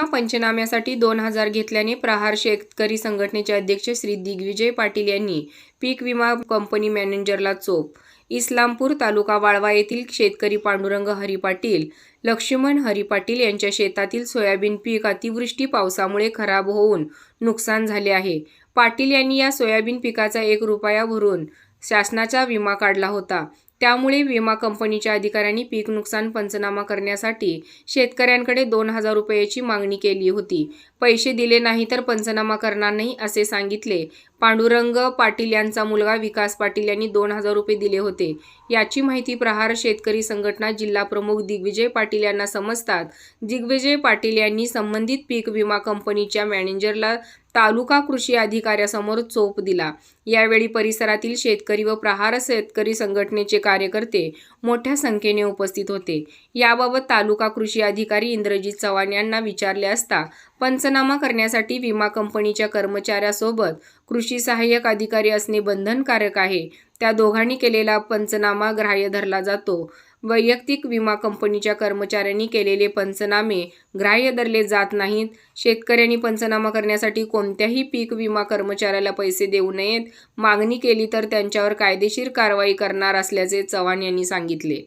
विमा पंचनाम्यासाठी दोन हजार घेतल्याने प्रहार शेतकरी संघटनेचे अध्यक्ष श्री दिग्विजय पाटील यांनी पीक विमा कंपनी मॅनेजरला चोप. इस्लामपूर तालुका वाळवा येथील शेतकरी पांडुरंग हरी पाटील लक्ष्मण हरी पाटील यांच्या शेतातील सोयाबीन पीक अतिवृष्टी पावसामुळे खराब होऊन नुकसान झाले आहे. पाटील यांनी या सोयाबीन पिकाचा एक रुपया भरून शासनाचा विमा काढला होता. त्यामुळे विमा कंपनीच्या अधिकाऱ्यांनी पीक नुकसान पंचनामा करण्यासाठी शेतकऱ्यांकडे दोन हजार रुपयाची मागणी केली होती. पैसे दिले नाही तर पंचनामा करणार नाही असे सांगितले. पांडुरंग पाटील यांचा मुलगा विकास पाटील यांनी दोन हजार रुपये दिले होते. याची माहिती प्रहार शेतकरी संघटना जिल्हा प्रमुख दिग्विजय पाटील यांना समजतात. दिग्विजय पाटील यांनी संबंधित पीक विमा कंपनीच्या मॅनेजरला तालुका कृषी अधिकाऱ्यासमोर चोप दिला. यावेळी परिसरातील शेतकरी व प्रहार शेतकरी संघटनेचे कार्यकर्ते मोठ्या संख्येने उपस्थित होते. याबाबत तालुका कृषी अधिकारी इंद्रजित चव्हाण यांना विचारले असता पंचनामा करण्यासाठी विमा कंपनीच्या कर्मचाऱ्यासोबत कृषी सहाय्यक अधिकारी असणे बंधनकारक आहे. त्या दोघांनी केलेला पंचनामा ग्राह्य धरला जातो. वैयक्तिक विमा कंपनीच्या कर्मचाऱ्यांनी केलेले पंचनामे ग्राह्य धरले जात नाहीत. शेतकऱ्यांनी पंचनामा करण्यासाठी कोणत्याही पीक विमा कर्मचाऱ्याला पैसे देऊ नयेत. मागणी केली तर त्यांच्यावर कायदेशीर कारवाई करणार असल्याचे चव्हाण यांनी सांगितले.